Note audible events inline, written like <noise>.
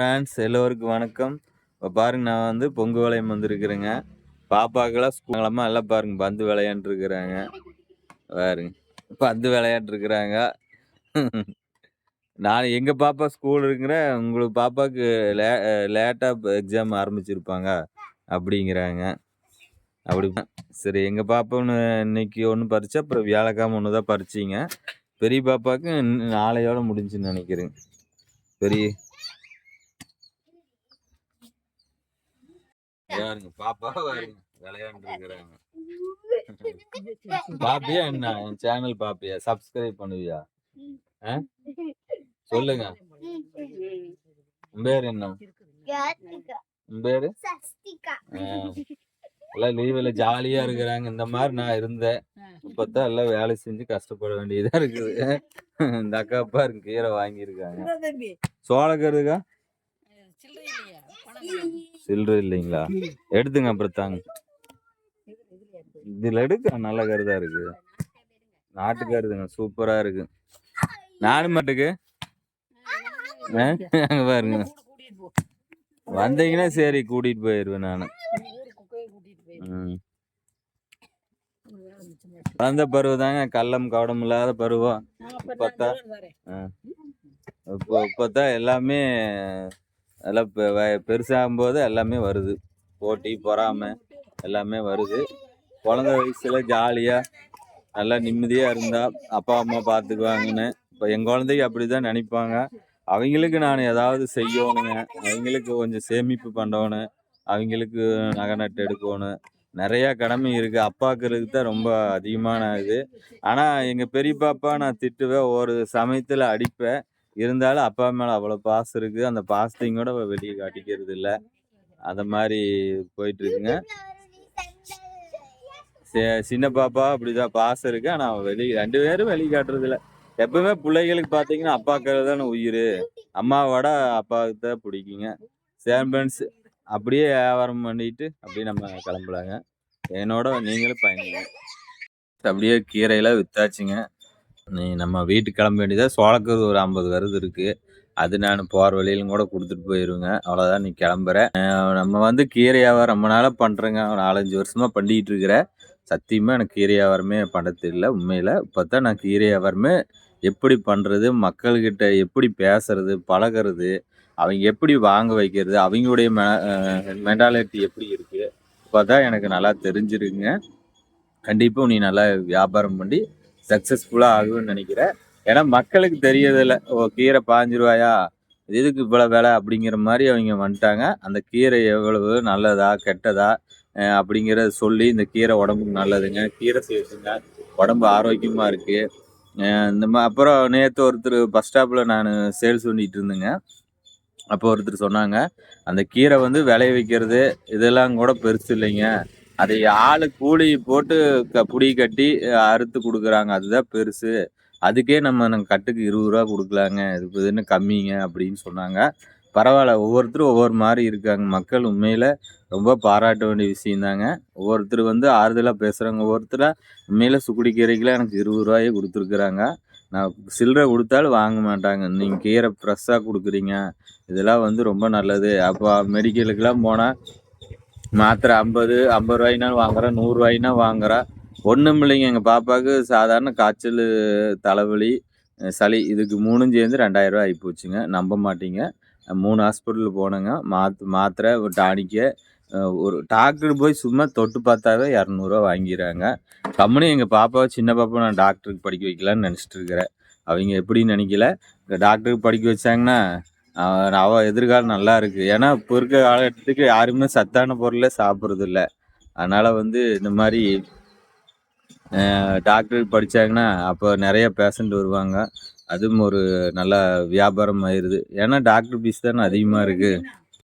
Friends எல்லோருக்கும் வணக்கம். இப்போ பாருங்க நான் வந்து பொங்கு வளையம் வந்திருக்கிறேங்க. பாப்பாக்கெல்லாம் ஸ்கூலமாக எல்லாம் பாருங்க பந்து விளையாண்டுருக்குறாங்க. பாருங்க பந்து விளையாண்டுருக்குறாங்க. நான் எங்கள் பாப்பா ஸ்கூல் இருக்கிற உங்களுக்கு பாப்பாவுக்கு லே லேட்டாக எக்ஸாம் ஆரம்பிச்சிருப்பாங்க. அப்படிங்கிறாங்க. அப்படி சரி எங்கள் பாப்பா ஒன்று இன்னைக்கு ஒன்று பறிச்சு அப்புறம் வியாழக்கிழமை ஒன்று தான் பறிச்சிங்க. பெரிய பாப்பாவுக்கு நாளையோடு நாளையோட முடிஞ்சுன்னு நினைக்கிறேங்க பெரிய பாப்பா பாருங்க விளையாண்டுருக்குறாங்க. <laughs> பாப்பியா என்ன? என் சேனல் பாப்பியா? சப்ஸ்கிரைப் பண்ணுவியா? ஆ? சொல்லுங்க. உன் பேர் என்ன? உன் பேரு. எல்லாம் லீவில் ஜாலியா இருக்கிறாங்க. இந்த மாதிரி நான் இருந்தேன். இப்பதான் எல்லாம் வேலை செஞ்சு கஷ்டப்பட வேண்டியதா இருக்குது. இந்த அக்கா அப்பா இருக்கு கீரை வாங்கியிருக்காங்க. சோளக்கருதுக்கா சில்லறை இல்லைங்களா? எடுத்துங்க அப்புறம் தாங்க. இதுல எடுக்க நல்ல கருதா இருக்கு. நாட்டு கருதுங்க சூப்பரா இருக்கு. நாடு மாட்டுக்கு? அங்க பாருங்க. வந்தீங்கன்னா சரி கூட்டிட்டு போயிருவேன் நான். வளர்ந்த பருவம் தாங்க கள்ளம் கவடம் இல்லாத பருவம். பார்த்தா? இப்போ இப்போதான் எல்லாமே எல்லாம் பெ- வ- பெருசாகும் போது எல்லாமே வருது. போட்டி பொறாமை எல்லாமே வருது. குழந்த வயசில் ஜாலியாக நல்லா நிம்மதியாக இருந்தால் அப்பா அம்மா பார்த்துக்குவாங்கன்னு இப்போ என் குழந்தைக்கு அப்படிதான் நினைப்பாங்க. அவங்களுக்கு நான் ஏதாவது செய்யணுங்க. அவங்களுக்கு கொஞ்சம் சேமிப்பு பண்ணணும். அவங்களுக்கு நகை நட்டு எடுக்கணும். நிறையா கடமை இருக்குது அப்பாக்களுக்கு தான் ரொம்ப அதிகமான இது. ஆனால் எங்கள் பெரிய பாப்பா நான் திட்டுவேன். ஒரு சமயத்தில் அடிப்பேன். இருந்தாலும் அப்பா மேலே அவ்வளோ பாசம் இருக்குது அந்த பாசத்தையும் கூட வெளியே காட்டிக்கிறது இல்லை. அந்த மாதிரி போயிட்டுருக்குங்க சின்ன பாப்பா அப்படிதான் பாசம் இருக்கு. ஆனால் அவன் வெளியே ரெண்டு பேரும் வெளியே காட்டுறது இல்ல. எப்பவுமே பிள்ளைகளுக்கு பார்த்தீங்கன்னா அப்பாக்கள் தானே உயிர். அம்மாவோட அப்பாவுக்கு தான் பிடிக்குங்க. சேம்பன்ஸ் அப்படியே வியாபாரம் பண்ணிட்டு அப்படியே நம்ம கிளம்பலாங்க. என்னோட நீங்களும் பயணிங்க அப்படியே கீரையெல்லாம் வித்தாச்சுங்க. நீ நம்ம வீட்டுக்கு கிளம்ப வேண்டியதாக சோளக்கரு ஒரு ஐம்பது வருது இருக்கு. அது நான் போகிற வழியிலும் கூட கொடுத்துட்டு போயிருவேங்க. அவ்வளோதான் நீ கிளம்புறேன் நம்ம வந்து கீரை வியாபாரம் ரொம்ப நாளாக பண்ணுறேங்க ஒரு நாலஞ்சு வருஷமாக பண்ணிக்கிட்டு இருக்கிறேன் சத்தியமாக எனக்கு கீரை வியாபாரமே பண்ண தெரியல உண்மையில். இப்போ தான் நான் கீரை வியாபாரமே எப்படி பண்ணுறது மக்கள்கிட்ட எப்படி பேசுறது பழகிறது அவங்க எப்படி வாங்க வைக்கிறது அவங்களுடைய மெ மென்டாலிட்டி எப்படி இருக்குது இப்போ தான் எனக்கு நல்லா தெரிஞ்சிருக்குங்க. கண்டிப்பாக நீ நல்லா வியாபாரம் பண்ணி சக்ஸஸ்ஃபுல்லாக ஆகும்னு நினைக்கிறேன். ஏன்னா மக்களுக்கு தெரியறதில்ல. ஓ கீரை பாஞ்சு ரூபாயா எதுக்கு இவ்வளோ விலை அப்படிங்கிற மாதிரி அவங்க வந்துட்டாங்க. அந்த கீரை எவ்வளவு நல்லதா கெட்டதா அப்படிங்கிறத சொல்லி இந்த கீரை உடம்புக்கு நல்லதுங்க. கீரை சேர்த்துங்க உடம்பு ஆரோக்கியமாக இருக்குது இந்த மா அப்புறம் நேற்று ஒருத்தர் பஸ் ஸ்டாப்பில் நான் சேல்ஸ் பண்ணிகிட்டு இருந்தேங்க. அப்போ ஒருத்தர் சொன்னாங்க அந்த கீரை வந்து விளைய வைக்கிறது இதெல்லாம் கூட பெருசு இல்லைங்க. அதை ஆளு கூலி போட்டு க புடி கட்டி அறுத்து கொடுக்குறாங்க. அதுதான் பெருசு. அதுக்கே நம்ம கட்டுக்கு இருபது ரூபா கொடுக்கலாங்க. இது இதுன்னு கம்மிங்க அப்படின்னு சொன்னாங்க. பரவாயில்ல. ஒவ்வொருத்தரும் ஒவ்வொரு மாதிரி இருக்காங்க. மக்கள் உண்மையில் ரொம்ப பாராட்ட வேண்டிய விஷயந்தாங்க ஒவ்வொருத்தர் வந்து ஆறுதலாக பேசுகிறாங்க ஒவ்வொருத்தர் உண்மையில் சுக்குடி எனக்கு இருபது ரூபாயே கொடுத்துருக்குறாங்க. நான் சில்லறை கொடுத்தாலும் வாங்க மாட்டாங்க. நீங்கள் கீரை ஃப்ரெஷ்ஷாக கொடுக்குறீங்க. இதெல்லாம் வந்து ரொம்ப நல்லது. அப்போ மெடிக்கலுக்கெல்லாம் போனால் மாத்திரை ஐம்பது ஐம்பது ரூபாய்னா வாங்குறேன் நூறுரூவாய்னா வாங்குறேன் ஒன்றும் இல்லைங்க எங்கள் பாப்பாவுக்கு சாதாரண காய்ச்சல் தலைவலி சளி இதுக்கு மூணும் சேர்ந்து ரெண்டாயிரம் ரூபாய் ஆகிப்போச்சுங்க நம்ப மாட்டீங்க. மூணு ஹாஸ்பிட்டலில் போனேங்க. மாத் மாத்திரை ஒரு டானிக்கு ஒரு டாக்டர் போய் சும்மா தொட்டு பார்த்தாவே இரநூறுவா வாங்கிடுறாங்க கம்முனு எங்கள் பாப்பாவை சின்ன பாப்பா நான் டாக்டருக்கு படிக்க வைக்கலான்னு நினச்சிட்டு இருக்கிறேன். அவங்க எப்படின்னு நினைக்கல. இந்த டாக்டருக்கு படிக்க வச்சாங்கன்னா அவ எதிர்காலம் நல்லா இருக்கு. ஏன்னா இப்போ இருக்க காலகட்டத்துக்கு யாருமே சத்தான பொருளே சாப்பிட்றது இல்லை அதனால வந்து இந்த மாதிரி டாக்டருக்கு படிச்சாங்கன்னா அப்போ நிறைய பேஷண்ட் வருவாங்க. அதுவும் ஒரு நல்ல வியாபாரம் ஆயிடுது ஏன்னா டாக்டர் ஃபீஸ் தானே அதிகமாக இருக்குது